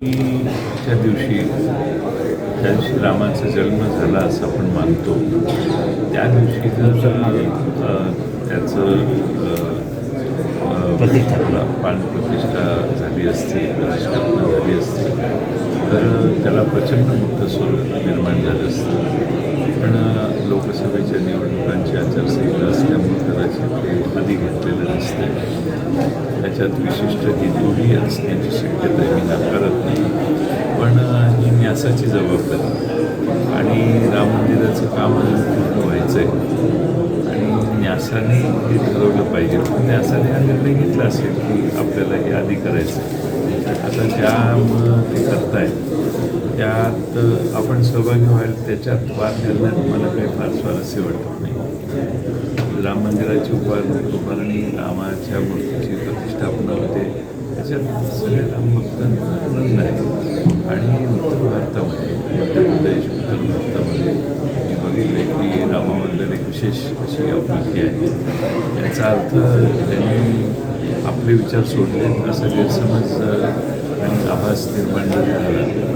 च्या दिवशी त्या दिवशी रामाचा जन्म झाला असं आपण मानतो. त्या दिवशी जर त्याचं प्रतिष्ठापना. प्राणप्रतिष्ठा झाली असती प्रतिष्ठापना झाली असती. तर त्याला प्रचंड मोठं स्वरूप निर्माण झालं असतं. पण लोकसभेच्या निवडणुकांची आचारसंहिता आधी घेतलेलं नसते. त्याच्यात विशिष्ट हेतूही असण्याची शक्यता मी नाकारत नाही. पण ही न्यासाची जबाबदारी. आणि राम मंदिराचं काम अजून पूर्ण व्हायचं आहे आणि न्यासाने हे ठरवलं पाहिजे. पण न्यासाने हा निर्णय घेतला असेल की आपल्याला हे आधी करायचं आहे आता ज्या ते करतायत त्यात आपण सहभागी व्हायला त्याच्यात वाद घालण्यात मला काही फार स्वारस्य वाटत नाही. राम मंदिराची उभार उभारणी रामाच्या मूर्तीची प्रतिष्ठापना होते. त्याच्यात सगळ्या राम भक्तांना आनंद आहे. आणि उत्तर भारतामध्ये मध्य प्रदेश उत्तर भारतामध्ये मी बघितले की रामाबद्दल एक विशेष अशी आपुलकी आहे. याचा अर्थ त्यांनी आपले विचार सोडले असा गैरसमज आणि आभास निर्माण झाला.